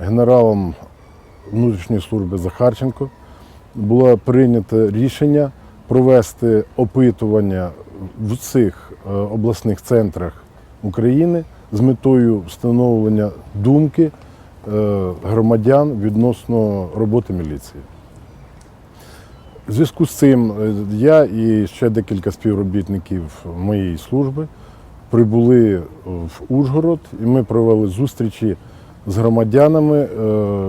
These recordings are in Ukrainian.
генералом внутрішньої служби Захарченко було прийнято рішення провести опитування в цих е, обласних центрах України з метою встановлення думки е, громадян відносно роботи міліції. В зв'язку з цим е, я і ще декілька співробітників моєї служби прибули в Ужгород і ми провели зустрічі з громадянами е,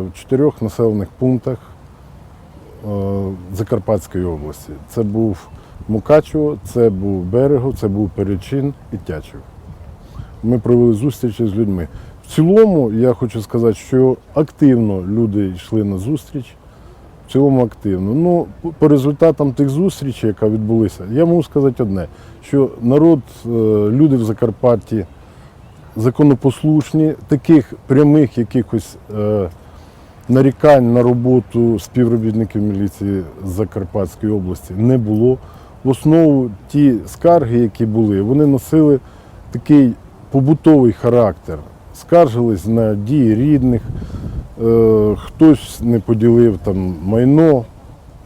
в чотирьох населених пунктах е, Закарпатської області. Це був Мукачево, це був Берегов, це був Перечин і Тячів. Ми провели зустрічі з людьми. В цілому я хочу сказати, що активно люди йшли на зустріч. В цілому активно. Ну, по- результатам тих зустрічей, яка відбулися, я можу сказати одне, що народ, е, люди в Закарпатті законопослушні, таких прямих якихось е, нарікань на роботу співробітників міліції Закарпатської області не було. В основу ті скарги, які були, вони носили такий побутовий характер. Скаржились на дії рідних, е, хтось не поділив там майно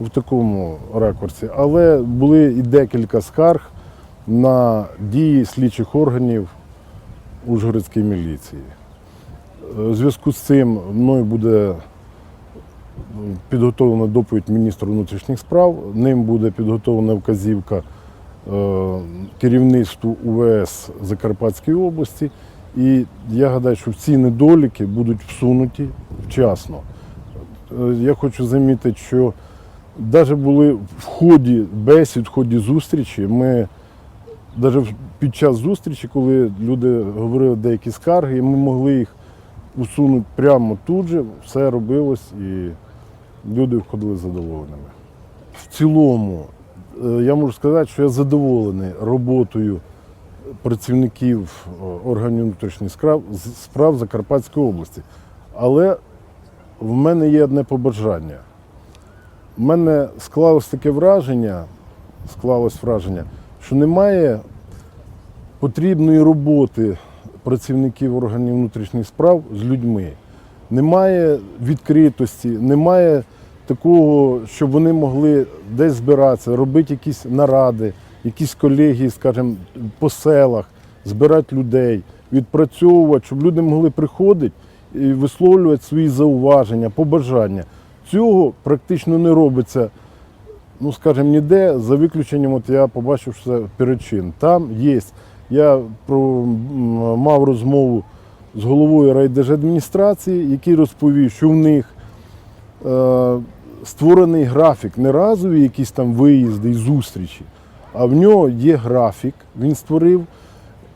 в такому ракурсі, але були і декілька скарг на дії слідчих органів Ужгородської міліції. Е, У зв'язку з цим мною буде підготовлена доповідь міністру внутрішніх справ. Ним буде підготовлена вказівка е, керівництву УВС Закарпатської області. І я гадаю, що ці недоліки будуть всунуті вчасно. Е, Я хочу замітити, що навіть були в ході бесід, в ході зустрічі, ми навіть під час зустрічі, коли люди говорили деякі скарги, ми могли їх усунути прямо тут же, все робилось і люди входили задоволеними. В цілому, е, я можу сказати, що я задоволений роботою працівників е, органів внутрішніх справ, справ Закарпатської області. Але в мене є одне побажання. У мене склалось таке враження, склалось враження, що немає потрібної роботи працівників органів внутрішніх справ з людьми. Немає відкритості, немає такого, щоб вони могли десь збиратися, робити якісь наради, якісь колегії, скажімо, по селах, збирати людей, відпрацьовувати, щоб люди могли приходити і висловлювати свої зауваження, побажання. Цього практично не робиться ну, скажімо, ніде, за виключенням, от я побачив, що це перечин. Там є. Я мав розмову з головою райдержадміністрації, який розповів, що в них е, створений графік, не разові якісь там виїзди і зустрічі, а в нього є графік, він створив,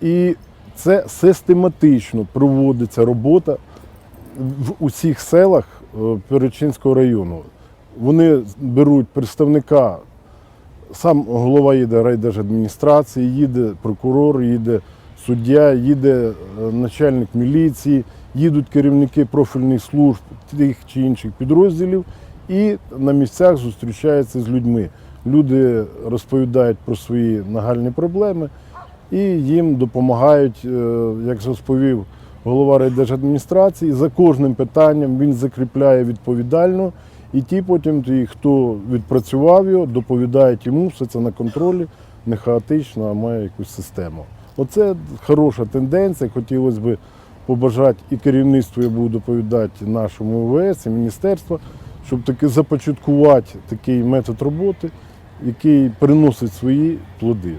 і це систематично проводиться робота в усіх селах е, Перечинського району. Вони беруть представника, сам голова їде райдержадміністрації, їде прокурор, їде суддя, їде е, начальник міліції, їдуть керівники профільних служб тих чи інших підрозділів і на місцях зустрічаються з людьми. Люди розповідають про свої нагальні проблеми і їм допомагають, е, як розповів голова райдержадміністрації, за кожним питанням він закріпляє відповідально, і ті потім, ті, хто відпрацював його, доповідають йому все це на контролі, не хаотично, а має якусь систему. Оце хороша тенденція. Хотілося б побажати і керівництву, я буду доповідати нашому ОВС, і міністерству, щоб таки започаткувати такий метод роботи, який приносить свої плоди.